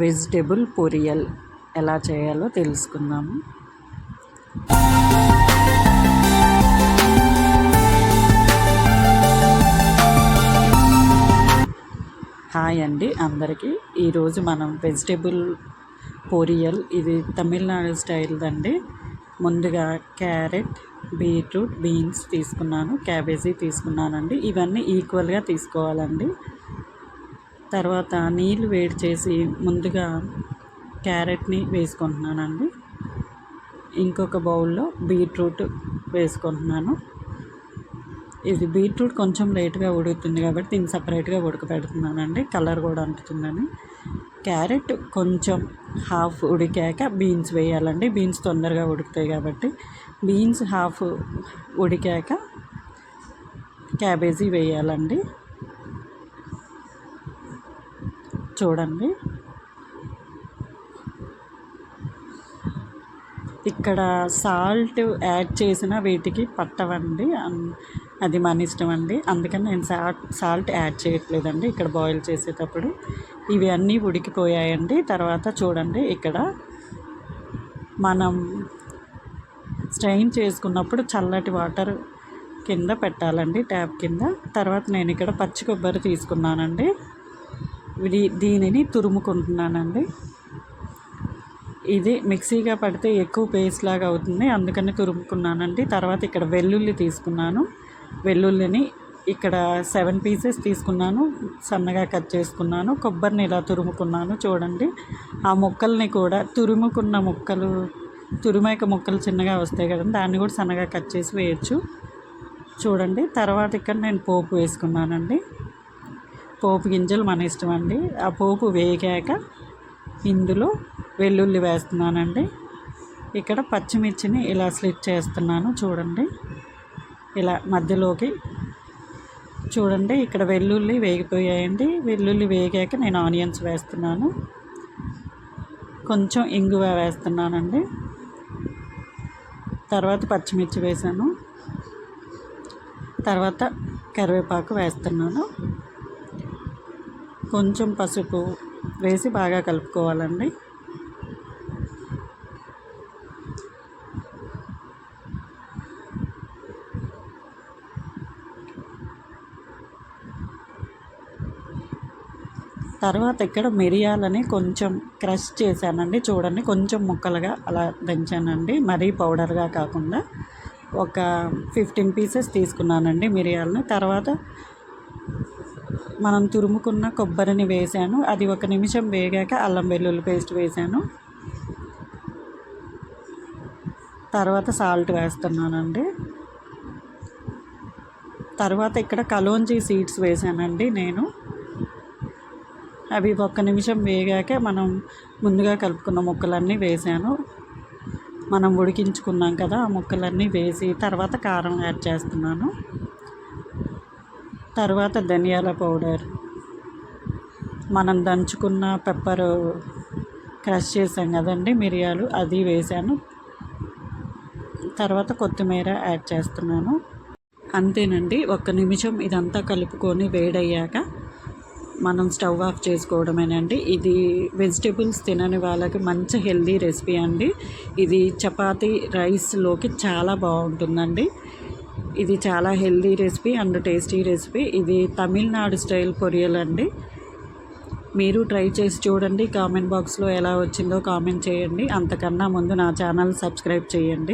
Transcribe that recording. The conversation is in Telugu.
వెజిటేబుల్ పొరియల్ ఎలా చేయాలో తెలుసుకుందాము హాయ్ అండి అందరికీ. ఈరోజు మనం వెజిటేబుల్ పొరియల్ ఇది తమిళనాడు స్టైల్ అండి ముందుగా క్యారెట్ బీట్రూట్ బీన్స్ తీసుకున్నాను క్యాబేజీ తీసుకున్నానండి. ఇవన్నీ ఈక్వల్గా తీసుకోవాలండి. తర్వాత నీళ్ళు వేడి చేసి ముందుగా క్యారెట్ని వేసుకుంటున్నానండి. ఇంకొక బౌల్లో బీట్రూట్ వేసుకుంటున్నాను. ఇది బీట్రూట్ కొంచెం లేట్గా ఉడుకుతుంది కాబట్టి దీన్ని సపరేట్గా ఉడకపెడుతున్నానండి. కలర్ కూడా అంటుతుందని క్యారెట్ కొంచెం హాఫ్ ఉడికాక బీన్స్ వేయాలండి. బీన్స్ తొందరగా ఉడుకుతాయి కాబట్టి బీన్స్ హాఫ్ ఉడికాక క్యాబేజీ వేయాలండి. చూడండి. ఇక్కడ సాల్ట్ యాడ్ చేసిన వీటికి పట్టవండి. అది మన ఇష్టం అండి. అందుకని నేను సాల్ట్ సాల్ట్ యాడ్ చేయట్లేదండి ఇక్కడ బాయిల్ చేసేటప్పుడు. ఇవి అన్నీ ఉడికిపోయాయండి. తర్వాత చూడండి ఇక్కడ మనం స్ట్రెయిన్ చేసుకున్నప్పుడు చల్లటి వాటర్ కింద పెట్టాలండి ట్యాప్ కింద. తర్వాత నేను ఇక్కడ పచ్చి కొబ్బరి తీసుకున్నానండి. దీనిని తురుముకుంటున్నానండి. ఇది మిక్సీగా పడితే ఎక్కువ పేస్ట్ లాగా అవుతుంది. అందుకని తురుముకున్నానండి. తర్వాత ఇక్కడ వెల్లుల్లి తీసుకున్నాను. వెల్లుల్లిని ఇక్కడ సెవెన్ పీసెస్ తీసుకున్నాను. సన్నగా కట్ చేసుకున్నాను. కొబ్బరిని ఇలా తురుముకున్నాను. చూడండి. ఆ ముక్కల్ని కూడా తురుముకున్న ముక్కలు తురిమేక ముక్కలు చిన్నగా వస్తాయి కదండి. దాన్ని కూడా సన్నగా కట్ చేసి వేయచ్చు. చూడండి. తర్వాత ఇక్కడ నేను పోపు వేసుకున్నానండి. పోపు గింజలు మన ఇష్టం అండి ఆ పోపు వేగాక ఇందులో వెల్లుల్లి వేస్తున్నానండి. ఇక్కడ పచ్చిమిర్చిని ఇలా స్లిట్ చేస్తున్నాను చూడండి. ఇలా మధ్యలోకి చూడండి ఇక్కడ వెల్లుల్లి వేగిపోయాయండి. వెల్లుల్లి వేగాక నేను ఆనియన్స్ వేస్తున్నాను. కొంచెం ఇంగువ వేస్తున్నానండి. తర్వాత పచ్చిమిర్చి వేసాను. తర్వాత కరివేపాకు వేస్తున్నాను. కొంచెం పసుపు వేసి బాగా కలుపుకోవాలండి. తర్వాత ఇక్కడ మిరియాలని కొంచెం క్రష్ చేశానండి. చూడండి కొంచెం ముక్కలుగా అలా దంచానండి. మరీ పౌడర్గా కాకుండా ఒక ఫిఫ్టీన్ పీసెస్ తీసుకున్నానండి మిరియాలని. తర్వాత మనం తురుముకున్న కొబ్బరిని వేసాను అది ఒక నిమిషం వేగాక అల్లం వెల్లుల్లి పేస్ట్ వేసాను తర్వాత సాల్ట్ వేస్తున్నానండి. తర్వాత ఇక్కడ కలోంజీ సీడ్స్ వేసానండి నేను. అవి ఒక్క నిమిషం వేగాక మనం ముందుగా కలుపుకున్న ముక్కలన్నీ వేసాను మనం ఉడికించుకున్నాం కదా ఆ ముక్కలన్నీ వేసి తర్వాత కారం యాడ్ చేస్తున్నాను. తర్వాత ధనియాల పౌడర్. మనం దంచుకున్న పెప్పర్ క్రష్ చేసాం కదండి మిరియాలు అది వేసాను. తర్వాత కొత్తిమీర యాడ్ చేస్తున్నాను. అంతేనండి ఒక్క నిమిషం ఇదంతా కలుపుకొని వేడయ్యాక మనం స్టవ్ ఆఫ్ చేసుకోవడమేనండి. ఇది వెజిటేబుల్స్ తినని వాళ్ళకి మంచి హెల్దీ రెసిపీ అండి. ఇది చపాతీ రైస్లోకి చాలా బాగుంటుందండి. ఇది చాలా healthy recipe and tasty recipe. ఇది తమిళనాడు స్టైల్ పొరియల్ అండి. మీరు ట్రై చేసి చూడండి. కామెంట్ బాక్స్లో ఎలా వచ్చిందో కామెంట్ చేయండి. అంతకన్నా ముందు నా ఛానల్ సబ్స్క్రైబ్ చేయండి.